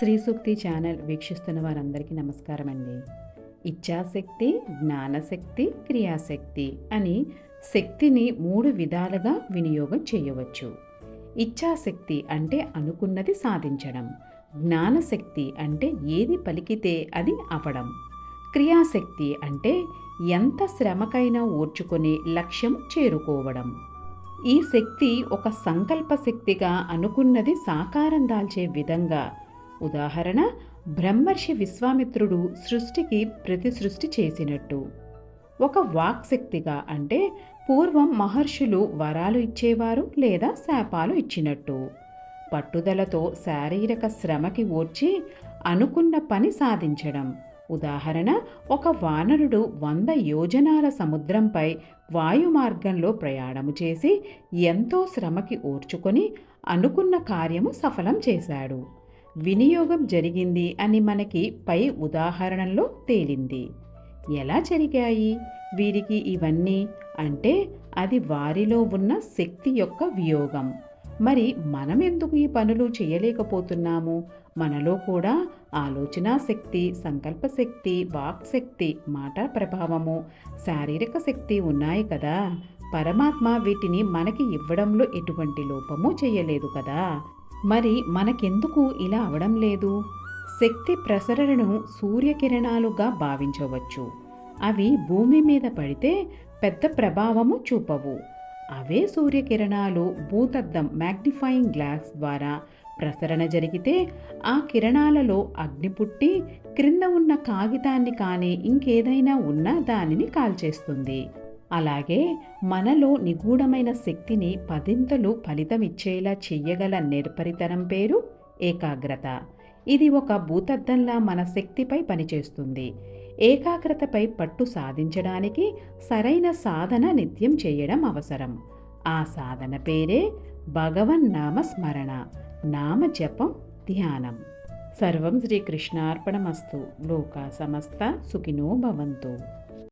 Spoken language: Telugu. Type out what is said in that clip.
శ్రీ సూక్తి ఛానల్ వీక్షిస్తున్న వారందరికీ నమస్కారం అండి ఇచ్ఛాశక్తి జ్ఞానశక్తి క్రియాశక్తి అని శక్తిని మూడు విధాలుగా వినియోగం చేయవచ్చు. ఇచ్ఛాశక్తి అంటే అనుకున్నది సాధించడం. జ్ఞానశక్తి అంటే ఏది పలికితే అది అవడం. క్రియాశక్తి అంటే ఎంత శ్రమకైనా ఓర్చుకొని లక్ష్యం చేరుకోవడం. ఈ శక్తి ఒక సంకల్ప శక్తిగా అనుకున్నది సాకారం దాల్చే విధంగా ఉదాహరణ బ్రహ్మర్షి విశ్వామిత్రుడు సృష్టికి ప్రతి సృష్టి చేసినట్టు. ఒక వాక్శక్తిగా అంటే పూర్వం మహర్షులు వరాలు ఇచ్చేవారు లేదా శాపాలు ఇచ్చినట్టు. పట్టుదలతో శారీరక శ్రమకి ఓర్చి అనుకున్న పని సాధించడం. ఉదాహరణ ఒక వానరుడు వంద యోజనాల సముద్రంపై వాయు మార్గంలో ప్రయాణము చేసి ఎంతో శ్రమకి ఓర్చుకొని అనుకున్న కార్యము సఫలం చేశాడు. వినియోగం జరిగింది అని మనకి పై ఉదాహరణలో తేలింది. ఎలా జరిగాయి? వీరికి ఇవన్నీ అంటే అది వారిలో ఉన్న శక్తి యొక్క వియోగం. మరి మనం ఎందుకు ఈ పనులు చేయలేకపోతున్నాము? మనలో కూడా ఆలోచన శక్తి సంకల్ప శక్తి వాక్ శక్తి మాట ప్రభావము శారీరక శక్తి ఉన్నాయి కదా. పరమాత్మ వీటిని మనకి ఇవ్వడంలో ఎటువంటి లోపము చేయలేదు కదా. మరి మనకెందుకు ఇలా అవడం లేదు? శక్తి ప్రసరణను సూర్యకిరణాలుగా భావించవచ్చు. అవి భూమి మీద పడితే పెద్ద ప్రభావము చూపవు. అవే సూర్యకిరణాలు భూతద్దం మ్యాగ్నిఫైయింగ్ గ్లాస్ ద్వారా ప్రసరణ జరిగితే ఆ కిరణాలలో అగ్ని పుట్టి క్రింద ఉన్న కాగితాన్ని కానీ ఇంకేదైనా ఉన్నా దానిని కాల్చేస్తుంది. అలాగే మనలో నిగూఢమైన శక్తిని పదింతలు ఫలితమిచ్చేలా చెయ్యగల నిర్పరితనం పేరు ఏకాగ్రత. ఇది ఒక భూతద్దంలా మన శక్తిపై పనిచేస్తుంది. ఏకాగ్రతపై పట్టు సాధించడానికి సరైన సాధన నిత్యం చేయడం అవసరం. ఆ సాధన పేరే భగవన్నామ స్మరణ నామ జపం ధ్యానం. సర్వం శ్రీకృష్ణార్పణమస్తు. లోకా సమస్త సుఖినో భవంతు.